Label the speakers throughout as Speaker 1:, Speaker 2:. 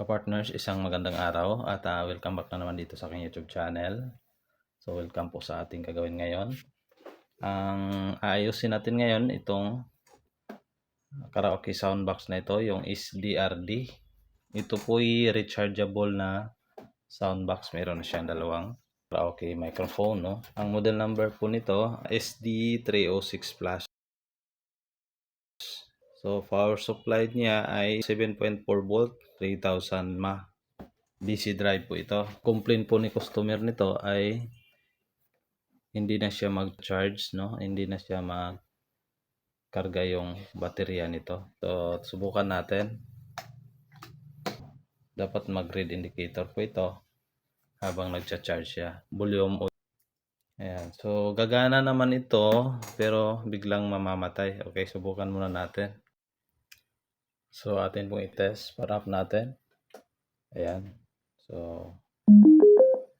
Speaker 1: Kapartners, isang magandang araw at ah, welcome back na naman dito sa aking YouTube channel. So welcome po sa ating gagawin ngayon. Ang aayusin natin ngayon itong karaoke soundbox na ito, yung SDRD. Ito po'y rechargeable na soundbox. Meron na siyang dalawang karaoke microphone. No? Ang model number po nito, SD306 Plus. So, power supply niya ay 7.4 volt, 3000 mAh. DC drive po ito. Complaint po ni customer nito ay hindi na siya mag-charge, no? Hindi na siya mag-karga yung baterya nito. So, subukan natin. Dapat mag-read indicator po ito habang nagcha-charge siya. Volume Ayan. So, gagana naman ito, pero biglang mamamatay. Okay, subukan muna natin. So, atin pong i-test. Parap natin. Ayan. So,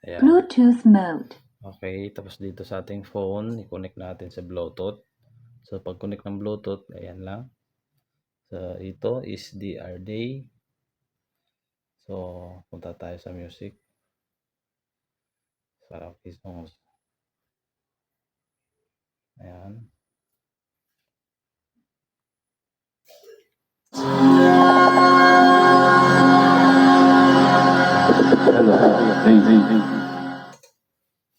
Speaker 1: ayan.
Speaker 2: Bluetooth mode.
Speaker 1: Okay, tapos dito sa ating phone, i-connect natin sa Bluetooth. So, pag-connect ng Bluetooth, ayan lang. So, ito is DRD. So, punta tayo sa music. Karaoke songs. Ayan.
Speaker 3: Hello, hey, hey, hey.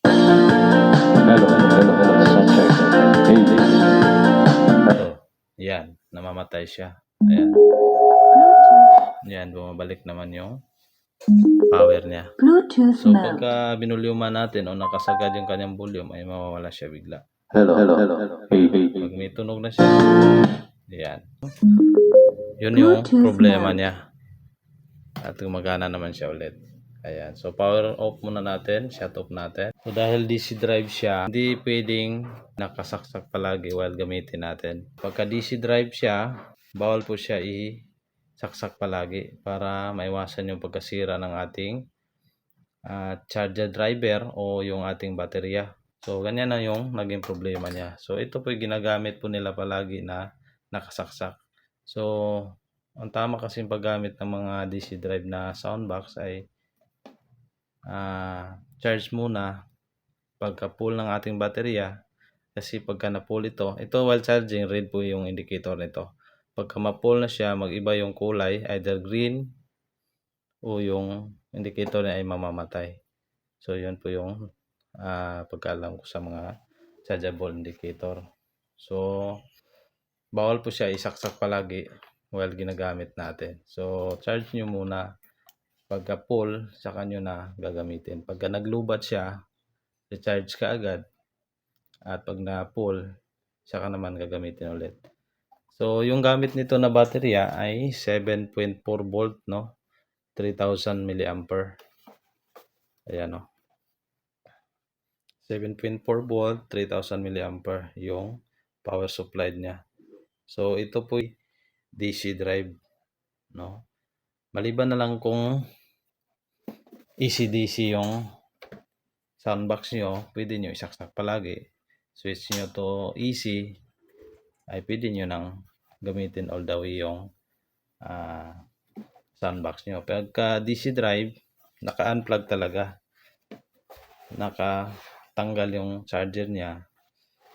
Speaker 3: Hello, hello, hello, sound check. Hey, hey.
Speaker 1: So, yan. Namamatay siya. Ayan. Yan, bumabalik naman yung power niya.
Speaker 2: Bluetooth
Speaker 1: So, pagka binulyuma natin o nakasagad yung kanyang volume, ay mawawala siya bigla.
Speaker 3: Hello, hello, hello. Hey, hey, hey.
Speaker 1: Pag may tunog na siya, yan. Yun yung
Speaker 2: Bluetooth
Speaker 1: problema
Speaker 2: mode.
Speaker 1: niya. At gumagana naman siya ulit. Ayan. So, power off muna natin. Shut off natin. So, dahil DC drive siya, hindi pwedeng nakasaksak palagi while gamitin natin. Pagka DC drive siya, bawal po siya i-saksak palagi para maiwasan yung pagkasira ng ating ah, charger driver o yung ating baterya. So, ganyan na yung naging problema niya. So, ito po yung ginagamit po nila palagi na nakasaksak. So, ang tama kasi paggamit ng mga DC drive na soundbox ay ah, charge muna pagka full ng ating baterya kasi pagka na-full ito, ito while charging, red po yung indicator nito. Pagka ma-full na siya, mag-iba yung kulay, either green o yung indicator niya ay mamamatay. So, yun po yung ah pagkaalam ko sa mga chargeable indicator. So, bawal po siya isaksak palagi while ginagamit natin. So, charge nyo muna. Pagka full, saka nyo na gagamitin. Pagka naglubat siya, recharge ka agad. At pag na full, saka naman gagamitin ulit. So, yung gamit nito na baterya ay 7.4 volt, no? 3000 mAh. Ayan, no? 7.4 volt, 3000 mAh yung power supply niya. So, ito po DC drive, no? Maliban na lang kung AC-DC yung soundbox nyo, pwede nyo isaksak palagi. Switch nyo to AC, ay pwede nyo nang gamitin all the way yung ah, soundbox nyo. Pagka DC drive, naka-unplug talaga. Nakatanggal yung charger niya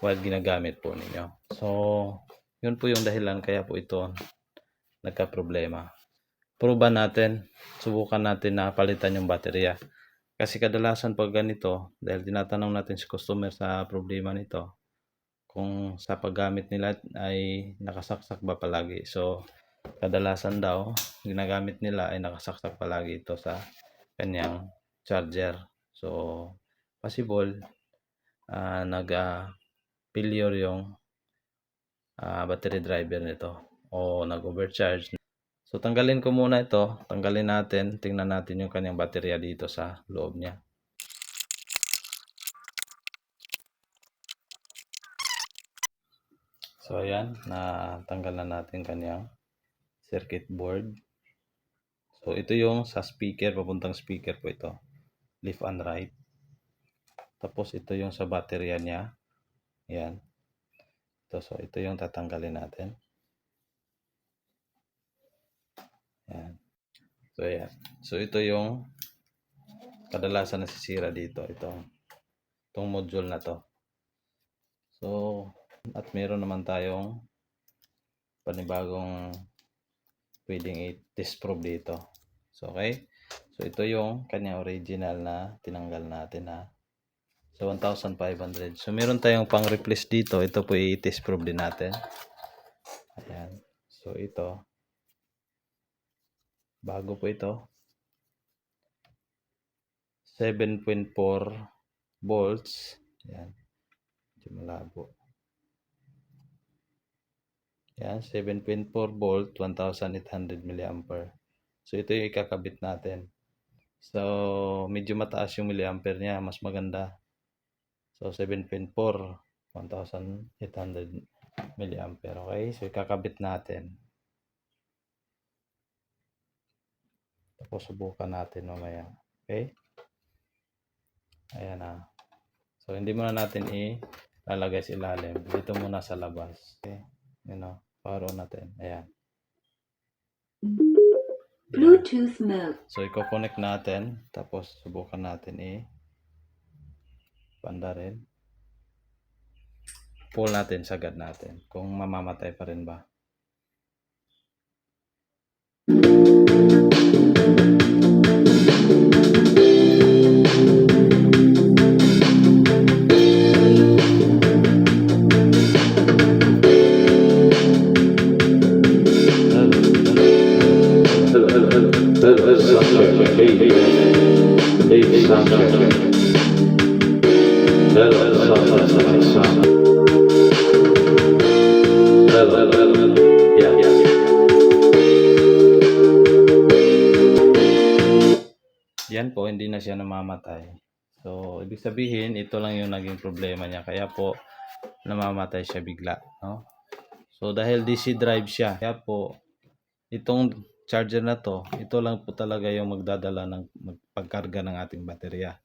Speaker 1: while ginagamit po ninyo. So, yun po yung dahilan kaya po ito nagka-problema. Proban natin, subukan natin na palitan yung baterya. Kasi kadalasan pag ganito, dahil tinatanong natin si customer sa problema nito, kung sa paggamit nila ay nakasaksak ba palagi. So, kadalasan daw, ginagamit nila ay nakasaksak palagi ito sa kanyang charger. So, possible, ah nag ah, failure yung ah, battery driver nito o nag-overcharge. So, tanggalin ko muna ito. Tanggalin natin. Tingnan natin yung kanyang baterya dito sa loob niya. So, ayan. Natanggal na natin kanyang circuit board. So, ito yung sa speaker. Papuntang speaker po ito. Left and right. Tapos, ito yung sa baterya niya. Ayan. Ito, so, ito yung tatanggalin natin. Ayan. So, ayan. So, ito yung kadalasan nasisira dito. Ito. Itong module na to. So, at meron naman tayong panibagong pwedeng i-disprove dito. So, okay. So, ito yung kanya original na tinanggal natin na So, 1,500. So, meron tayong pang replace dito. Ito po i-test probe din natin. Ayan. So, ito. Bago po ito. 7.4 volts. Ayan. Medyo malabo. Ayan. 7.4 volt, 1,800 milliampere. So, ito yung ikakabit natin. So, medyo mataas yung milliampere niya. Mas maganda. So, 7.4, 1,800 milliampere. Okay? So, ikakabit natin. Tapos, subukan natin mamaya. Okay? Ayan na. So, hindi muna natin i-lalagay sa ilalim. Dito muna sa labas. Okay? Yun o. Power on natin. Ayan. Ayan.
Speaker 2: Bluetooth mode.
Speaker 1: So, i-connect natin. Tapos, subukan natin i- panda rin. Pull natin, sagad natin. Kung mamamatay pa rin ba. Na siya namamatay. So, ibig sabihin, ito lang yung naging problema niya. Kaya po, namamatay siya bigla. No? So, dahil DC drive siya, kaya po, itong charger na to, ito lang po talaga yung magdadala ng magpagkarga ng ating baterya.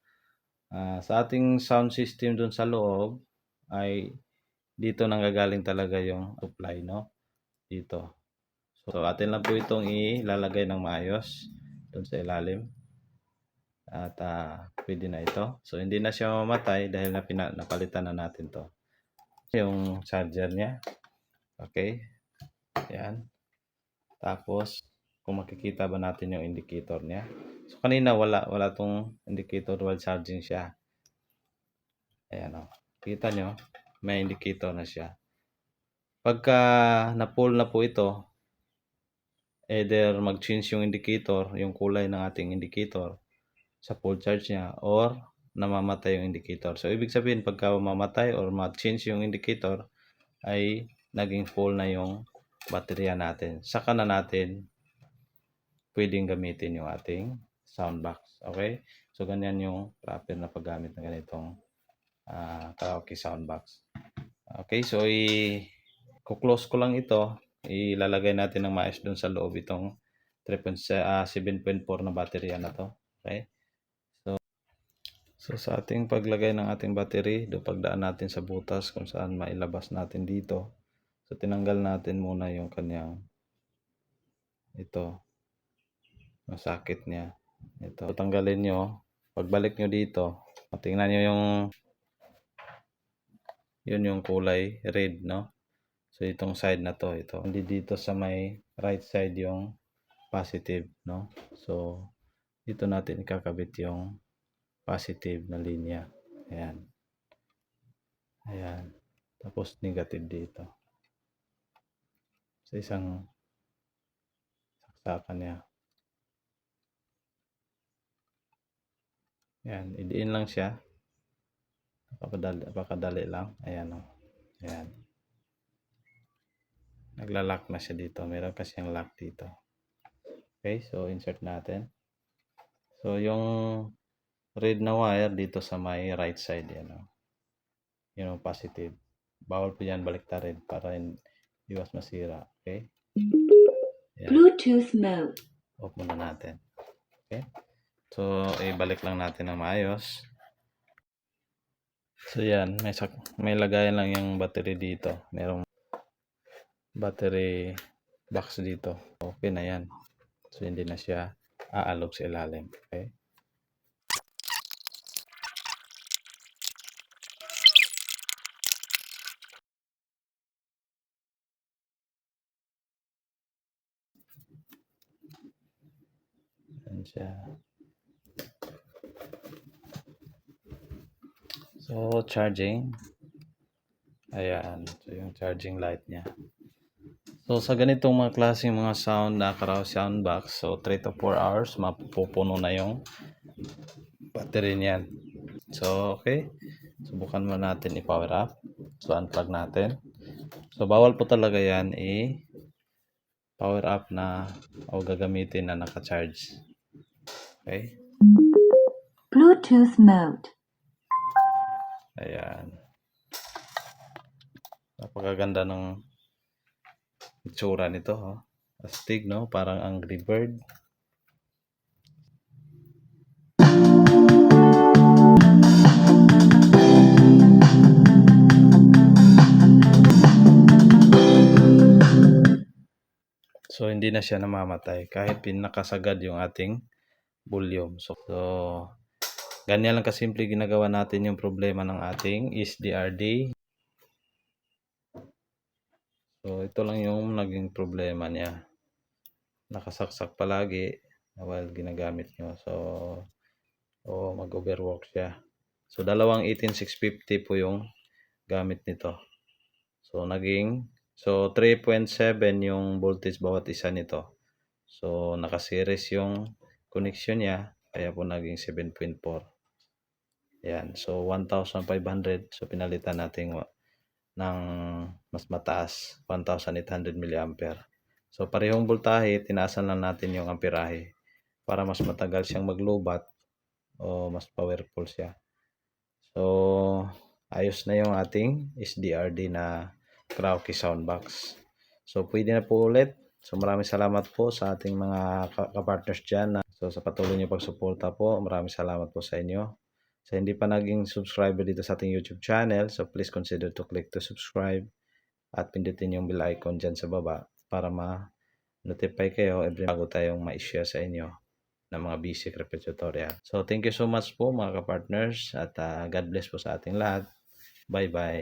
Speaker 1: Ah, sa ating sound system dun sa loob, ay dito nanggagaling talaga yung supply, no? Dito. So, atin lang po itong ilalagay ng maayos dun sa ilalim. At ah, pwede na ito. So, hindi na siya mamatay dahil na pina- napalitan na natin to. Yung charger niya. Okay. Yan. Tapos, kung makikita ba natin yung indicator niya. So, kanina wala, wala tong indicator while charging siya. Ayan o. Kita nyo, may indicator na siya. Pagka na-pull na po ito, either mag-change yung indicator, yung kulay ng ating indicator, sa full charge niya or namamatay yung indicator. So, ibig sabihin, pagka mamatay or ma-change yung indicator, ay naging full na yung baterya natin. Saka na natin pwedeng gamitin yung ating sound box. Okay? So, ganyan yung proper na paggamit ng ganitong ah, karaoke sound box. Okay, so i kuklose ko lang ito. Ilalagay natin ng maayos dun sa loob itong 3.7 ah, 7.4 na baterya na to. Okay? So sa ating paglagay ng ating battery, do pagdaan natin sa butas kung saan mailabas natin dito. So tinanggal natin muna yung kanyang ito yung sakit niya. Ito. So, tanggalin nyo. Pagbalik nyo dito, tingnan nyo yung yun yung kulay red, no? So itong side na to, ito. Hindi dito sa may right side yung positive, no? So dito natin ikakabit yung positive na linya. Ayan. Ayan. Tapos negative dito. Sa isang saksakan niya. Ayan. Idiin lang siya. Napakadali, napakadali lang. Ayan o. Ayan. Naglalak na siya dito. Meron kasi yung lock dito. Okay. So, insert natin. So, yung red na wire dito sa may right side yan oh. Yun ang positive. Bawal po yan baliktarin para iwas masira. Okay? Yan.
Speaker 2: Bluetooth mode.
Speaker 1: Off muna natin. Okay? So, ibalik lang natin ng maayos. So, yan. May, sak- may lagayan lang yung battery dito. Merong battery box dito. Okay na yan. So, hindi na siya aalog sa ilalim. Okay? Ayan siya. So, charging. Ayan. So, yung charging light niya. So, sa ganitong mga klaseng mga sound na karaw sound box, so 3 to 4 hours, mapupuno na yung battery niyan. So, okay. Subukan mo natin i-power up. So, unplug natin. So, bawal po talaga yan i- power up na o gagamitin na naka-charge. Okay?
Speaker 2: Bluetooth mode.
Speaker 1: Ayan. Napakaganda ng itsura nito, oh. Astig, no? Parang Angry Bird. So, hindi na siya namamatay kahit pinakasagad yung ating volume. So, so ganyan lang kasimple ginagawa natin yung problema ng ating SDRD. So, ito lang yung naging problema niya. Nakasaksak palagi while ginagamit nyo. So, o mag-overwork siya. So, dalawang 18650 po yung gamit nito. So, naging, so 3.7 yung voltage bawat isa nito. So, nakaseries yung connection niya, kaya po naging 7.4. Yan. So, 1,500. So, pinalitan natin ng mas mataas, 1,800 mAh. So, parehong voltahe, tinaasan lang natin yung amperahe para mas matagal siyang maglobat o mas powerful siya. So, ayos na yung ating SDRD na Krauke Soundbox. So, pwede na po ulit. So, maraming salamat po sa ating mga ka- kapartners dyan. So, sa patuloy niyo pagsuporta po, maraming salamat po sa inyo. Sa hindi pa naging subscriber dito sa ating YouTube channel, so please consider to click to subscribe at pindutin yung bell icon dyan sa baba para ma-notify kayo every bago tayong ma-share sa inyo ng mga basic repair tutorial. So, thank you so much po mga kapartners at ah, God bless po sa ating lahat. Bye-bye.